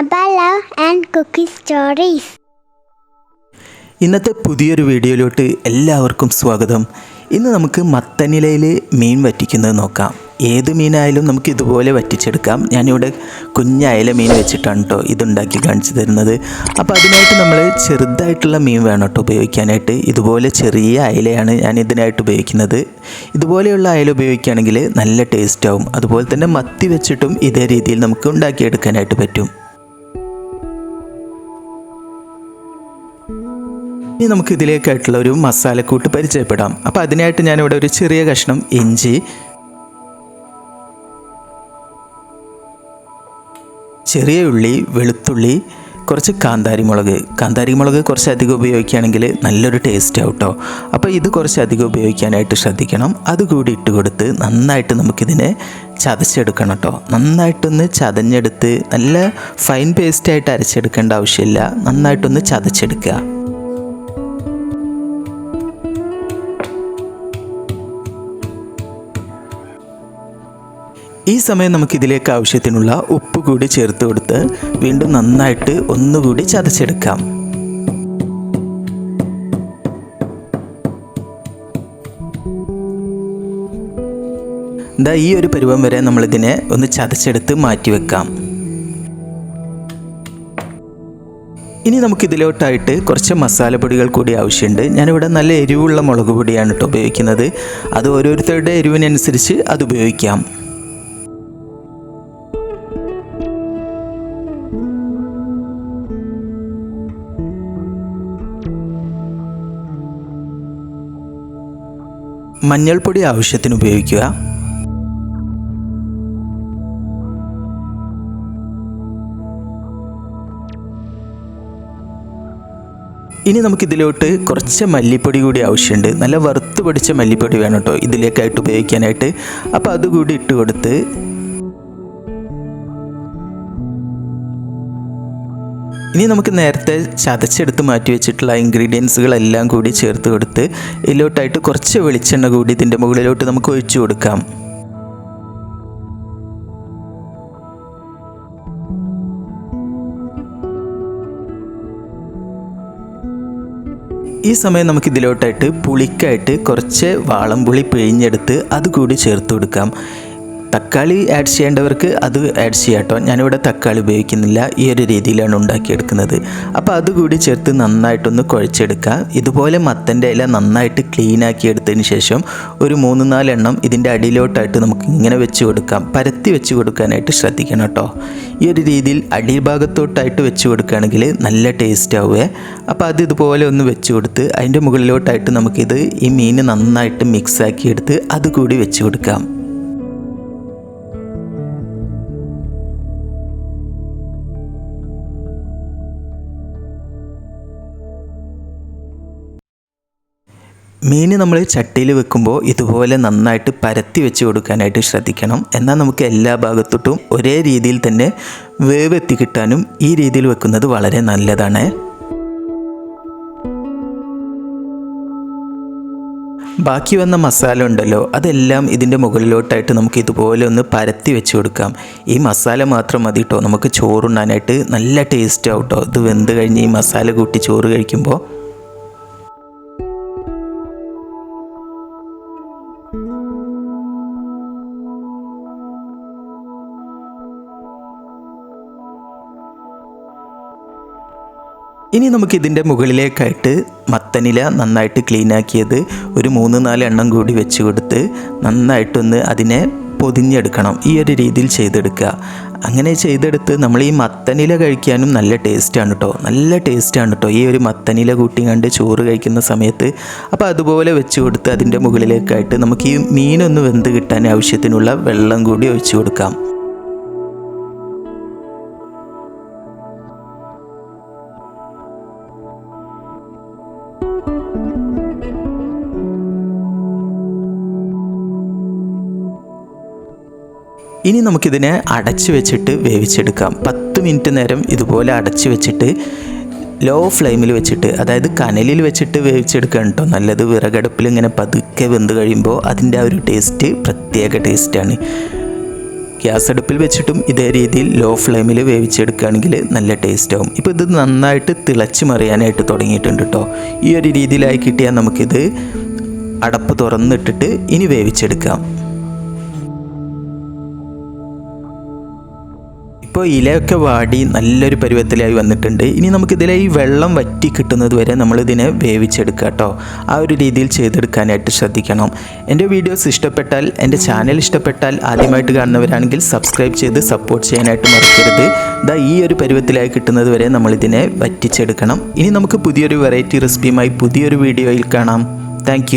Abba love and Cookie Stories. ഇന്നത്തെ പുതിയൊരു വീഡിയോയിലോട്ട് എല്ലാവർക്കും സ്വാഗതം. ഇന്ന് നമുക്ക് മത്തനിലയിൽ മീൻ വറ്റിക്കുന്നത് നോക്കാം. ഏത് മീനായാലും നമുക്ക് ഇതുപോലെ വറ്റിച്ചെടുക്കാം. ഞാനിവിടെ കുഞ്ഞായല മീൻ വെച്ചിട്ടാണ് കേട്ടോ ഇതുണ്ടാക്കി കാണിച്ചു തരുന്നത്. അപ്പോൾ അതിനായിട്ട് നമ്മൾ ചെറുതായിട്ടുള്ള മീൻ വേണം കേട്ടോ ഉപയോഗിക്കാനായിട്ട്. ഇതുപോലെ ചെറിയ അയലയാണ് ഞാൻ ഇതിനായിട്ട് ഉപയോഗിക്കുന്നത്. ഇതുപോലെയുള്ള അയല ഉപയോഗിക്കുകയാണെങ്കിൽ നല്ല ടേസ്റ്റ് ആവും. അതുപോലെ തന്നെ മത്തി വെച്ചിട്ടും ഇതേ രീതിയിൽ നമുക്ക് ഉണ്ടാക്കിയെടുക്കാനായിട്ട് പറ്റും. ഇനി നമുക്ക് ഇതിലേക്കായിട്ടുള്ള ഒരു മസാലക്കൂട്ട് പരിചയപ്പെടാം. അപ്പോൾ അതിനായിട്ട് ഞാനിവിടെ ഒരു ചെറിയ കഷ്ണം ഇഞ്ചി ചെറിയ ഉള്ളി വെളുത്തുള്ളി കുറച്ച് കാന്താരി മുളക് കാന്താരി മുളക് കുറച്ച് അധികം ഉപയോഗിക്കുകയാണെങ്കിൽ നല്ലൊരു ടേസ്റ്റ് ആവും കേട്ടോ അപ്പോൾ ഇത് കുറച്ച് അധികം ഉപയോഗിക്കാനായിട്ട് ശ്രദ്ധിക്കണം. അതുകൂടി ഇട്ട് കൊടുത്ത് നന്നായിട്ട് നമുക്കിതിനെ ചതച്ചെടുക്കണം കേട്ടോ. നന്നായിട്ടൊന്ന് ചതഞ്ഞെടുത്ത് നല്ല ഫൈൻ പേസ്റ്റായിട്ട് അരച്ചെടുക്കേണ്ട ആവശ്യമില്ല. നന്നായിട്ടൊന്ന് ചതച്ചെടുക്കുക. ഈ സമയം നമുക്കിതിലേക്ക് ആവശ്യത്തിനുള്ള ഉപ്പ് കൂടി ചേർത്ത് കൊടുത്ത് വീണ്ടും നന്നായിട്ട് ഒന്നുകൂടി ചതച്ചെടുക്കാം. എന്താ ഈ ഒരു പരുവം വരെ നമ്മളിതിനെ ഒന്ന് ചതച്ചെടുത്ത് മാറ്റി വെക്കാം ഇനി നമുക്ക് ഇതിലോട്ടായിട്ട് കുറച്ച് മസാലപ്പൊടികൾ കൂടി ആവശ്യമുണ്ട്. ഞാനിവിടെ നല്ല എരിവുള്ള മുളക് പൊടിയാണ് കേട്ടോ ഉപയോഗിക്കുന്നത്. അത് ഓരോരുത്തരുടെ എരിവിനനുസരിച്ച് അത് ഉപയോഗിക്കാം. മഞ്ഞൾപ്പൊടി ആവശ്യത്തിന് ഉപയോഗിക്കുക. ഇനി നമുക്കിതിലോട്ട് കുറച്ച് മല്ലിപ്പൊടി കൂടി ആവശ്യമുണ്ട്. നല്ല വറുത്ത് പൊടിച്ച മല്ലിപ്പൊടി വേണം കേട്ടോ ഇതിലേക്കായിട്ട് ഉപയോഗിക്കാനായിട്ട്. അപ്പോൾ അതുകൂടി ഇട്ട് കൊടുത്ത് ഇനി നമുക്ക് നേരത്തെ ചതച്ചെടുത്ത് മാറ്റി വെച്ചിട്ടുള്ള ഇൻഗ്രീഡിയൻസുകളെല്ലാം കൂടി ചേർത്ത് കൊടുത്ത് ഇതിലോട്ടായിട്ട് കുറച്ച് വെളിച്ചെണ്ണ കൂടി ഇതിന്റെ മുകളിലോട്ട് നമുക്ക് ഒഴിച്ചു കൊടുക്കാം. ഈ സമയം നമുക്ക് ഇതിലോട്ടായിട്ട് പുളിക്കായിട്ട് കുറച്ച് വാളം പുളി പിഴിഞ്ഞെടുത്ത് അതുകൂടി ചേർത്ത് കൊടുക്കാം. തക്കാളി ആഡ് ചെയ്യേണ്ടവർക്ക് അത് ആഡ് ചെയ്യാം കേട്ടോ ഞാനിവിടെ തക്കാളി ഉപയോഗിക്കുന്നില്ല. ഈ ഒരു രീതിയിലാണ് ഉണ്ടാക്കിയെടുക്കുന്നത്. അപ്പോൾ അതുകൂടി ചേർത്ത് നന്നായിട്ടൊന്ന് കുഴച്ചെടുക്കുക. ഇതുപോലെ മത്തന്റെ ഇല നന്നായിട്ട് ക്ലീൻ ആക്കി എടുത്തതിന് ശേഷം ഒരു മൂന്ന് നാലെണ്ണം ഇതിന്റെ അടിയിലോട്ടായിട്ട് നമുക്ക് ഇങ്ങനെ വെച്ച് കൊടുക്കാം. പരത്തി വെച്ച് കൊടുക്കാനായിട്ട് ശ്രദ്ധിക്കണം കേട്ടോ. ഈ ഒരു രീതിയിൽ അടിഭാഗത്തോട്ടായിട്ട് വെച്ച് കൊടുക്കുകയാണെങ്കിൽ നല്ല ടേസ്റ്റ് ആവുമേ അപ്പോൾ അത് ഇതുപോലെ ഒന്ന് വെച്ച് കൊടുത്ത് അതിന്റെ മുകളിലോട്ടായിട്ട് നമുക്കിത് ഈ മീൻ നന്നായിട്ട് മിക്സ് ആക്കി എടുത്ത് അതുകൂടി വെച്ച് കൊടുക്കാം. മീൻ നമ്മൾ ചട്ടിയിൽ വെക്കുമ്പോൾ ഇതുപോലെ നന്നായിട്ട് പരത്തി വെച്ച് കൊടുക്കാനായിട്ട് ശ്രദ്ധിക്കണം. എന്നാൽ നമുക്ക് എല്ലാ ഭാഗത്തോട്ടും ഒരേ രീതിയിൽ തന്നെ വേവ് എത്തിക്കിട്ടാനും ഈ രീതിയിൽ വെക്കുന്നത് വളരെ നല്ലതാണ്. ബാക്കി വന്ന മസാല ഉണ്ടല്ലോ അതെല്ലാം ഇതിന്റെ മുകളിലോട്ടായിട്ട് നമുക്ക് ഇതുപോലെ ഒന്ന് പരത്തി വെച്ച് കൊടുക്കാം. ഈ മസാല മാത്രം മതി കേട്ടോ നമുക്ക് ചോറുണ്ണാനായിട്ട് നല്ല ടേസ്റ്റ് ആവും കേട്ടോ ഇത് വെന്ത് കഴിഞ്ഞ് ഈ മസാല കൂട്ടി ചോറ് കഴിക്കുമ്പോൾ ഇനി നമുക്ക് ഇതിന്റെ മുകളിലേക്കായിട്ട് മത്തനില നന്നായിട്ട് ക്ലീൻ ആക്കിയത് ഒരു മൂന്ന് നാല് എണ്ണം കൂടി വെച്ച് കൊടുത്ത് നന്നായിട്ടൊന്ന് അതിനെ പൊതിഞ്ഞെടുക്കണം. ഈ ഒരു രീതിയിൽ ചെയ്തെടുക്കുക. അങ്ങനെ ചെയ്തെടുത്ത് നമ്മൾ ഈ മത്തനില കഴിക്കാനും നല്ല ടേസ്റ്റാണ് കേട്ടോ നല്ല ടേസ്റ്റാണ് കേട്ടോ ഈ ഒരു മത്തനില കൂട്ടി കണ്ട് ചോറ് കഴിക്കുന്ന സമയത്ത്. അപ്പോൾ അതുപോലെ വെച്ച് കൊടുത്ത് അതിന്റെ മുകളിലേക്കായിട്ട് നമുക്ക് ഈ മീനൊന്ന് വെന്ത് കിട്ടാൻ ആവശ്യത്തിനുള്ള വെള്ളം കൂടി ഒഴിച്ചു കൊടുക്കാം. ഇനി നമുക്കിതിനെ അടച്ചു വെച്ചിട്ട് വേവിച്ചെടുക്കാം. പത്ത് മിനിറ്റ് നേരം ഇതുപോലെ അടച്ചു വെച്ചിട്ട് ലോ ഫ്ലെയിമിൽ വെച്ചിട്ട് അതായത് കനലിൽ വെച്ചിട്ട് വേവിച്ചെടുക്കണം കേട്ടോ നല്ലത് വിറകടുപ്പിൽ ഇങ്ങനെ പതുക്കെ വെന്ത് കഴിയുമ്പോൾ അതിന്റെ ആ ഒരു ടേസ്റ്റ് പ്രത്യേക ടേസ്റ്റാണ് ഗ്യാസ് അടുപ്പിൽ വെച്ചിട്ടും ഇതേ രീതിയിൽ ലോ ഫ്ലെയിമിൽ വേവിച്ചെടുക്കുകയാണെങ്കിൽ നല്ല ടേസ്റ്റ് ആവും. ഇപ്പോൾ ഇത് നന്നായിട്ട് തിളച്ച് മറിയാനായിട്ട് തുടങ്ങിയിട്ടുണ്ട് കേട്ടോ ഈ ഒരു രീതിയിലായി കിട്ടിയാൽ നമുക്കിത് അടപ്പ് തുറന്നിട്ടിട്ട് ഇനി വേവിച്ചെടുക്കാം. ഇപ്പോൾ ഇലയൊക്കെ വാടി നല്ലൊരു പരുവത്തിലായി വന്നിട്ടുണ്ട്. ഇനി നമുക്കിതിലെ ഈ വെള്ളം വറ്റി കിട്ടുന്നത് വരെ നമ്മളിതിനെ വേവിച്ചെടുക്കുക കേട്ടോ. ആ ഒരു രീതിയിൽ ചെയ്തെടുക്കാനായിട്ട് ശ്രദ്ധിക്കണം. എന്റെ വീഡിയോസ് ഇഷ്ടപ്പെട്ടാൽ എന്റെ ചാനൽ ഇഷ്ടപ്പെട്ടാൽ ആദ്യമായിട്ട് കാണുന്നവരാണെങ്കിൽ സബ്സ്ക്രൈബ് ചെയ്ത് സപ്പോർട്ട് ചെയ്യാനായിട്ട് മറക്കരുത്. ഇതാ ഈ ഒരു പരുവത്തിലായി കിട്ടുന്നത് വരെ നമ്മളിതിനെ വറ്റിച്ചെടുക്കണം. ഇനി നമുക്ക് പുതിയൊരു വെറൈറ്റി റെസിപ്പിയുമായി പുതിയൊരു വീഡിയോയിൽ കാണാം. താങ്ക്